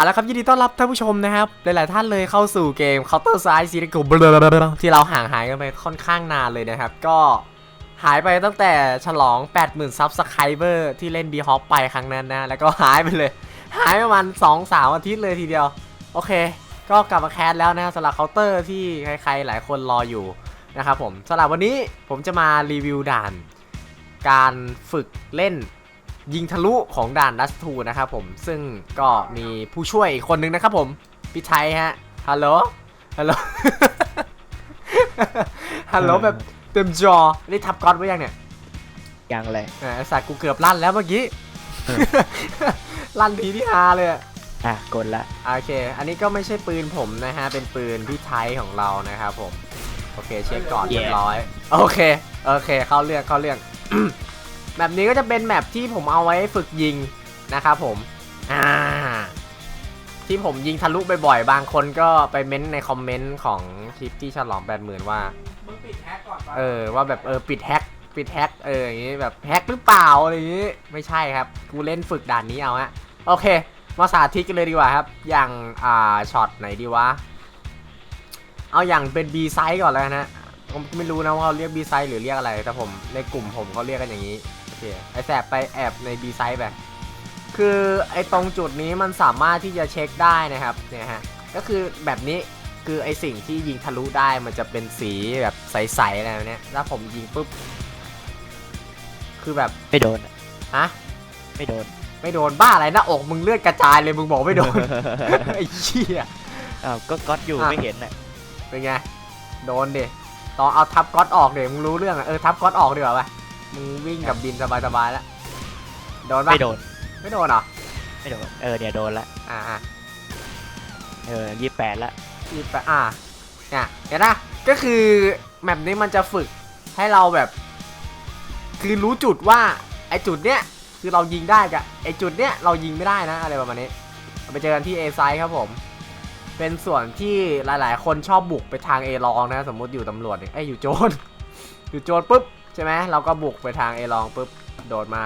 เอาละครับยินดีต้อนรับท่านผู้ชมนะครับ หลาย ๆ ท่านเลยเข้าสู่เกม Counter Strike s e r i e ที่เราห่างหายกันไปค่อนข้างนานเลยนะครับ ก็หายไปตั้งแต่ฉลอง 80,000ซับสไครเบอร์ที่เล่น b h o p ไปครั้งนั้นนะ แล้วก็หายไปเลย หายประมาณ2-3 อาทิตย์เลยทีเดียว โอเค ก็กลับมาแคสแล้วนะสำหรับเคาน์เตอร์ที่ใคร ๆ หลายคนรออยู่นะครับผมสำหรับวันนี้ผมจะมารีวิวด่าน การฝึกเล่น ยิงทะลุของด่านดัสทูนะครับผมซึ่งก็มีผู้ช่วยอีกคนนึงนะครับผมพี่ไทยฮะฮัลโหลฮัลโหลฮัลโหลแบบเต็มจอนี่ทับก๊อตไว้ยังเนี่ยยังเลยแหมไอ้สัตว์กูเกือบลั่นแล้วเมื่อกี้ลั่นทีที่ฮาเลยอะอะกดละโอเค อันนี้ก็ไม่ใช่ปืนผมนะฮะ เป็นปืนพี่ไทยของเรานะครับผม โอเค เช็คก่อนเรียบร้อย โอเค โอเค เข้าเรื่องเข้าเรื่อง แบบนี้ก็จะเป็นแมปที่ผมเอาไว้ฝึกยิงนะครับผม อ่า ที่ผมยิงทะลุบ่อยๆ บางคนก็ไปเม้นต์ในคอมเมนต์ของคลิปที่ฉลองแปดหมื่นว่า มึงปิดแฮกก่อนปะเออ ว่าแบบเออปิดแฮกปิดแฮกเอออย่างงี้แบบแฮกหรือเปล่าอะไรอย่างงี้ ไม่ใช่ครับ กูเล่นฝึกด่านนี้เอาฮะ โอเค มาสาธิตกันเลยดีกว่าครับ อย่าง อ่า ช็อตไหนดีวะ เอาอย่างเป็น B ไซส์ก่อนแล้วนะผมไม่รู้นะว่าเขาเรียก B ไซส์หรือเรียกอะไร แต่ผมในกลุ่มผมเขาเรียกกันอย่างนี้โอ เค ไอแสบไปแอบใน B ไซส์ไป คือไอตรงจุดนี้มันสามารถที่จะเช็คได้นะครับ เนี่ยฮะ ก็คือแบบนี้คือไอสิ่งที่ยิงทะลุได้มันจะเป็นสีแบบใสๆอะไรแบบเนี้ยถ้าผมยิงปุ๊บ คือแบบไม่โดนอะฮะ ไม่โดน ไม่โดนบ้าอะไรหน้าอกมึงเลือดกระจายเลยมึงบอกไม่โดน ไอ้เชี่ย อ้าวก็ก๊อตอยู่อะ ไม่เห็นอะเป็นไง โดนดิตอนเอาทับก๊อตออกเดี๋ยวมึงรู้เรื่องอะเออทับก๊อตออกดีกว่าปะ มึงวิ่งกับบินสบายๆแล้วโดนปะไม่โดน ไม่โดนเหรอไม่โดน เออเนี่ยโดนละ อ่าอ่าเออยี่แปดละ อีไปอ่าเนี่ยเห็นนะก็คือแมปนี้มันจะฝึกให้เราแบบ คือรู้จุดว่าไอจุดเนี้ยคือเรายิงได้กับไอจุดเนี้ยเรายิงไม่ได้นะอะไรประมาณนี้ไปเจอกันที่ A ไซครับผม เป็นส่วนที่หลายๆ คนชอบบุกไปทาง A ลองนะ สมมติอยู่ตำรวจเนี่ยไอยอยู่โจร อยู่โจรปุ๊บ ใช่ไหมเราก็บุกไปทาง A ลองปุ๊บโดดมา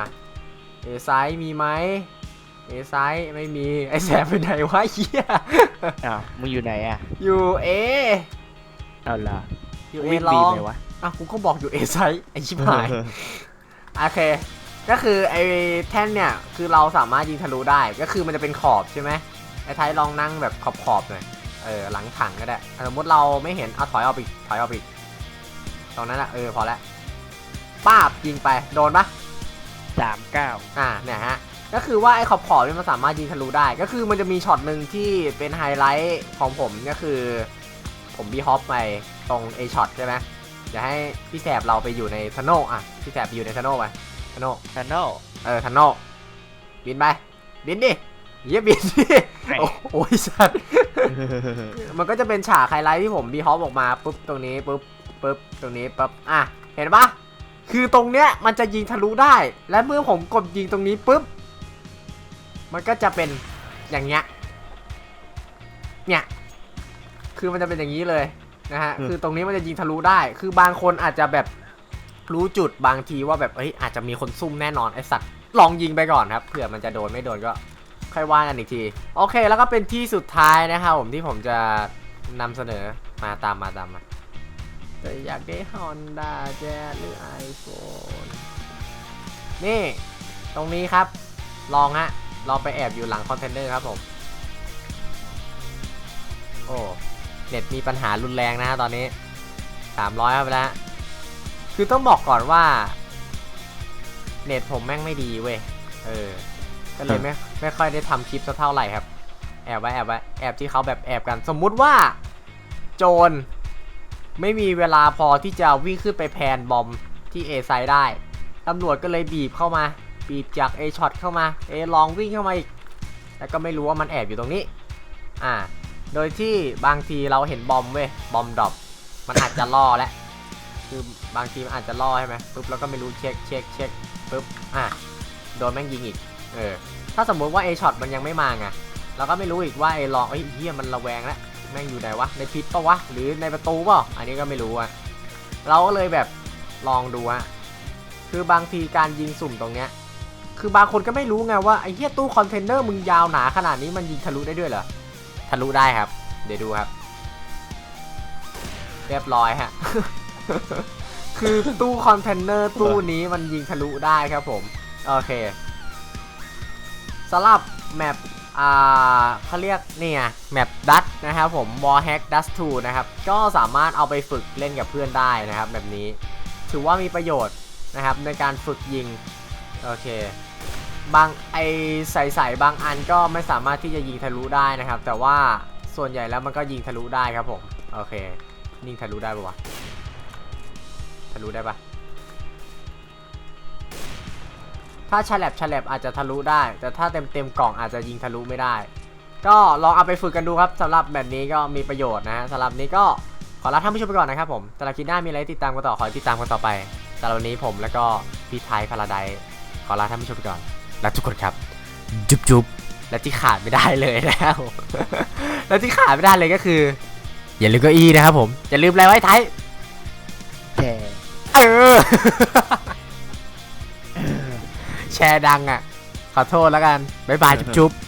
A ไซมีไหม A ไซไม่มีไอแสบไปไหนวะเฮียอ้าวมึงอยู่ไหนอะอยู่ A เอาละอยู่ A วิ่งลบีองไหมวะอะกูก็บอกอยู่ A ไซส์ไอชิบหายโอเคก็คือไอแท่นเนี่ยคือเราสามารถยิงทะลุได้ก็คือมันจะเป็นขอบใช่ไหมไอไทยลองนั่งแบบขอบขอบๆหน่อยเออหลังถังก็ได้สมมติเราไม่เห็นเอาถอยออกอีกถอยออกอีกตรงนั้นแหละเออพอแล้ว ป้าบยิงไปโดนปะสามเก้าอ่าเนี่ยฮะก็คือว่าไอ้ขอบขอบๆนี่มันสามารถยิงทะลุได้ ก็คือมันจะมีช็อตหนึ่งที่เป็นไฮไลท์ของผมก็คือ ผมบีฮอปไปตรงไอช็อตใช่ไหมจะให้พี่แสบเราไปอยู่ในทันโนอะพี่แสบไปอยู่ในทันโนไปทันโนทันโนเออทันโนบินไปบินดิเยี่ยบินดิโอ้โอ้ยสัตว์มันก็จะเป็นฉากไฮไลท์ที่ผมบีฮอปออกมาปุ๊บตรงนี้ปุ๊บปุ๊บตรงนี้ปุ๊บอะเห็นปะ คือตรงเนี้ยมันจะยิงทะลุได้ และเมื่อผมกดยิงตรงนี้ปุ๊บ มันก็จะเป็นอย่างเงี้ย เนี่ย คือมันจะเป็นอย่างนี้เลยนะฮะ คือตรงนี้มันจะยิงทะลุได้ คือบางคนอาจจะแบบรู้จุดบางทีว่าแบบ เอ้ย อาจจะมีคนซุ่มแน่นอนไอสัตว์ ลองยิงไปก่อนครับ เผื่อมันจะโดนไม่โดนก็ค่อยว่ากันอีกที โอเค แล้วก็เป็นที่สุดท้ายนะครับผมที่ผมจะนำเสนอ มาตามมาตามมา จะอยากได้ Honda Jazz หรือ iPhone นี่ ตรงนี้ครับ ลองฮะ ลองไปแอบอยู่หลังคอนเทนเนอร์ครับผม โอ้ เน็ตมีปัญหารุนแรงนะฮะตอนนี้ 300ครับไปแล้ว คือต้องบอกก่อนว่า เน็ตผมแม่งไม่ดีเว้ย เออ ก็เลยไม่ไม่ค่อยได้ทำคลิปสักเท่าไหร่ครับ แอบไว้แอบไว้แอบที่เขาแบบแอบกัน สมมุติว่า โจร ไม่มีเวลาพอที่จะวิ่งขึ้นไปแพนบอมที่ A ไซได้ตำรวจก็เลยบีบเข้ามา บีบจาก A ช็อตเข้ามา A ลองวิ่งเข้ามาอีกแล้วก็ไม่รู้ว่ามันแอบอยู่ตรงนี้ อ่า โดยที่บางทีเราเห็นบอมเว้ยบอมดรอปมันอาจจะล่อแล้วคือบางทีมันอาจจะล่อใช่ไหมปุ๊บแล้วก็ไม่รู้เช็คเช็คเช็คปุ๊บอะโดนแม่งยิงอีกเออถ้าสมมุติว่า A ช็อตมันยังไม่มาไงเราก็ไม่รู้อีกว่า A ลองเอ้ยเฮียมันระแวงแล้ว แม่งอยู่ไหนวะในพิษปะวะหรือในประตูปล่าอันนี้ก็ไม่รู้อะเราก็เลยแบบลองดูฮะคือบางทีการยิงสุ่มตรงเนี้ย คือบางคนก็ไม่รู้ไงว่าไอ้เหี้ยตู้คอนเทนเนอร์มึงยาวหนาขนาดนี้มันยิงทะลุได้ด้วยเหรอทะลุได้ครับ เดี๋ยวดูครับ เรียบร้อยฮะคือตู้คอนเทนเนอร์ตู้นี้มันยิงทะลุได้ครับผม โอเคสำหรับแมป อ่าเขาเรียกเนี่ยแมปดัตนะครับผม Warhack Dust 2 นะครับ ก็สามารถเอาไปฝึกเล่นกับเพื่อนได้นะครับแบบนี้ ถือว่ามีประโยชน์นะครับในการฝึกยิง โอเค บางไอใสๆบางอันก็ไม่สามารถที่จะยิงทะลุได้นะครับ แต่ว่าส่วนใหญ่แล้วมันก็ยิงทะลุได้ครับผม โอเค ยิงทะลุได้ปะวะ ทะลุได้ปะ ถ้าฉลับฉลับอาจจะทะลุได้ แต่ถ้าเต็มเต็มๆกล่องอาจจะยิงทะลุไม่ได้ ก็ลองเอาไปฝึกกันดูครับสำหรับแบบนี้ก็มีประโยชน์นะฮะสำหรับนี้ก็ขอลาท่านผู้ชมไปก่อนนะครับผมแต่ละคลิปหน้ามีอะไรให้ติดตามกันต่อขอให้ติดตามกันต่อไปสำหรับวันนี้ผมแล้วก็พี่ไทยพาราไดซ์ขอลาท่านผู้ชมไปก่อนแล้วทุกคนครับ จุ๊บจุ๊บและที่ขาดไม่ได้เลยนะครับและที่ขาดไม่ได้เลยก็คือ อย่าลืมเก้าอี้นะครับผมอย่าลืมอะไรไว้ไทยแชร์เออ แชร์ดังอะ ขอโทษแล้วกัน บ๊ายบายจุ๊บ